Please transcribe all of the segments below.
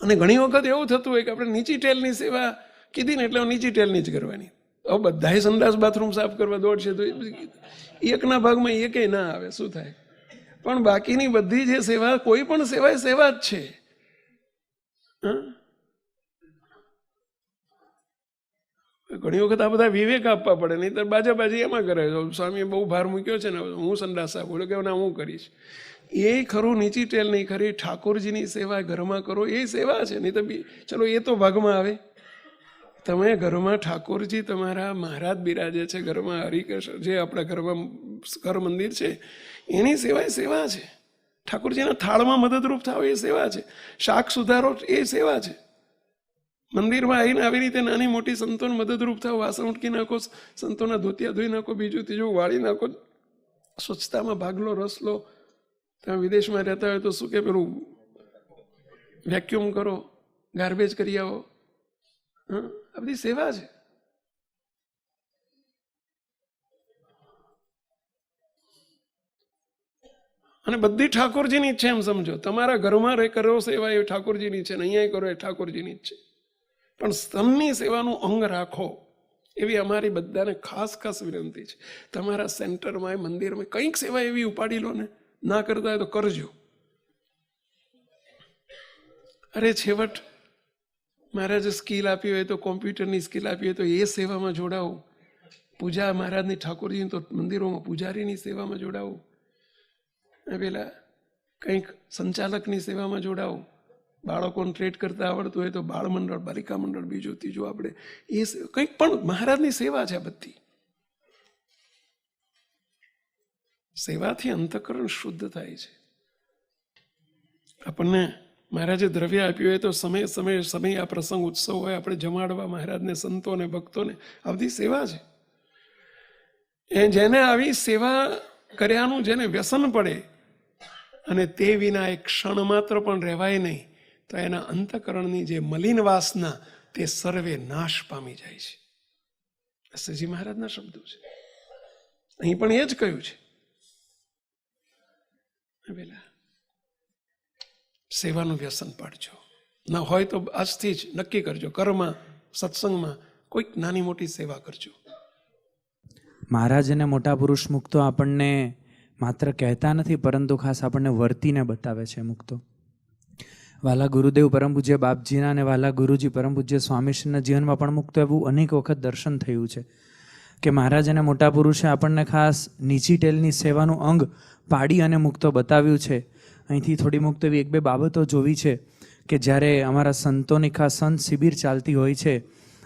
અને ઘણી વખત એવું થતું હોય કે આપણે નીચી ટેલની સેવા કીધી ને એટલે નીચી ટેલની જ કરવાની. હવે બધાએ સંડાસ બાથરૂમ સાફ કરવા દોડશે તો એકના ભાગમાં એકેય ના આવે, શું થાય? પણ બાકીની બધી જે સેવા, કોઈ પણ સેવા સેવા જ છે? ઘણી વખત આ બધા વિવેક આપવા પડે નહીં તો બાજા બાજી એમાં કરે સ્વામીએ બહુ ભાર મૂક્યો છે ને હું સંડાસ આપું. એટલે કે હું કરીશ. એ ખરું, નીચી ટેલ નહીં, ખરી. ઠાકોરજીની સેવા ઘરમાં કરો. એ સેવા છે. નહીં તો બી ચલો, એ તો ભાગમાં આવે. તમે ઘરમાં ઠાકોરજી તમારા મહારાજ બિરાજે છે, ઘરમાં હરિકૃષ્ણ જે આપણા ઘરમાં ઘર મંદિર છે, એની સેવા એ સેવા છે. ઠાકોરજીના થાળમાં મદદરૂપ થાવ એ સેવા છે. શાક સુધારો, એ સેવા છે. મંદિરમાં આવીને આવી રીતે નાની મોટી સંતોને મદદરૂપ થાવ વાસણ ઉટકી નાખો, સંતોના ધોતિયા ધોઈ નાખો, બીજું ત્રીજું વાળી નાખો. સ્વચ્છતામાં ભાગ લો, રસ લો. તમે વિદેશમાં રહેતા હોય તો શું કે પેલું વેક્યુમ કરો ગાર્બેજ કરી આવો? આ બધી સેવા છે. અને બધી ઠાકોરજીની છે એમ સમજો. તમારા ઘરમાં રહી, કરો સેવા એ ઠાકોરજીની છે ને અહીંયા કરો એ ઠાકોરજીની જ છે. પણ સ્તનની સેવાનું અંગ રાખો. એવી અમારી બધાને ખાસ ખાસ વિનંતી છે. તમારા સેન્ટરમાં મંદિરમાં કંઈક સેવા એવી ઉપાડી લો ને ના કરતા હોય તો કરજો. અરે છેવટ, મહારાજે સ્કિલ આપી હોય તો કોમ્પ્યુટરની સ્કિલ આપી હોય તો એ સેવામાં જોડાવું પૂજા મહારાજની ઠાકોરજીની તો મંદિરોમાં પૂજારીની સેવામાં જોડાવું પેલા કંઈક સંચાલકની સેવામાં જોડાવું બાળકોને ટ્રેડ કરતા આવડતું હોય તો બાળ મંડળ બાલિકા મંડળ બીજું, ત્રીજું આપણે એ કંઈક પણ મહારાજની સેવા છે આ બધી. સેવાથી અંતકરણ શુદ્ધ થાય છે. આપણને મહારાજે દ્રવ્ય આપ્યું હોય તો સમય સમય સમય આ પ્રસંગ ઉત્સવ હોય, આપણે જમાડવા મહારાજને, સંતોને, ભક્તોને આ બધી સેવા છે. એ જેને આવી સેવા કર્યાનું જેને વ્યસન પડે અને તે વિના એક ક્ષણ માત્ર પણ રહેવાય નહીં, તો એના અંતકરણની જે મલિન વાસના તે સર્વે નાશ પામી જાય છે. સજી મહારાજના શબ્દો છે. અહીં પણ એ જ કહ્યું છે. પેલા સેવાનું વ્યસન પાડજો. ન હોય તો આજથી જ નક્કી કરજો. કર્મમાં, સત્સંગમાં કોઈક નાની મોટી સેવા કરજો. મહારાજ અને મોટા પુરુષ મુક્તો આપણને માત્ર કહેતા નથી, પરંતુ ખાસ આપણને વર્તીને બતાવે છે મુક્તો. વાલા ગુરુદેવ પરમ પૂજ્ય બાપજીના અને વાલા ગુરુજી પરમ પૂજ્ય સ્વામીશ્રીના જીવનમાં પણ મુક્ત એવું અનેક વખત દર્શન થયું છે. કે મહારાજ અને મોટા પુરુષે આપણને ખાસ નીચી ટેલની સેવાનું અંગ પાડી અને મુક્તો બતાવ્યું છે. અહીંથી થોડી મુક્ત એવી એક બે બાબતો જોવી છે કે જ્યારે અમારા સંતોની ખાસ સંત શિબિર ચાલતી હોય છે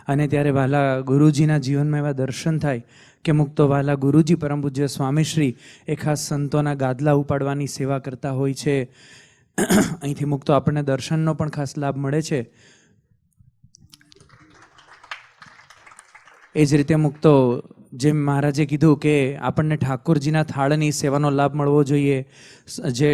અને ત્યારે વાલા ગુરુજીના જીવનમાં એવા દર્શન થાય કે મુક્તો વાલા ગુરુજી પરમ પૂજ્ય સ્વામીશ્રી એ ખાસ સંતોના ગાદલા ઉપાડવાની સેવા કરતા હોય છે. અહીંથી મુક્તો આપણને દર્શનનો પણ ખાસ લાભ મળે છે. એ જ રીતે મુક્તો જેમ મહારાજે કીધું કે આપણને ઠાકોરજીના થાળની સેવાનો લાભ મળવો જોઈએ. જે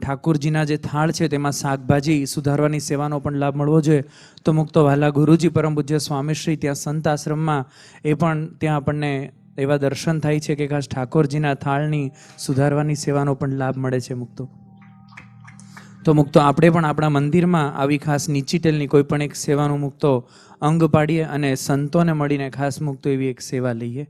ઠાકોરજીના જે થાળ છે તેમાં શાકભાજી સુધારવાની સેવાનો પણ લાભ મળવો જોઈએ. તો મુક્તો વહાલા ગુરુજી પરમ પૂજ્ય સ્વામીશ્રી ત્યાં સંત આશ્રમમાં એ પણ ત્યાં આપણને એવા દર્શન થાય છે કે ખાસ ઠાકોરજીના થાળની સુધારવાની સેવાનો પણ લાભ મળે છે મુક્તો. તો મુક્તો આપણે પણ આપણા મંદિરમાં આવી ખાસ નીચી ટેલની કોઈ પણ એક સેવાનું મુક્તો અંગ પાડીએ અને સંતોને મળીને ખાસ મુક્તો એવી એક સેવા લઈએ.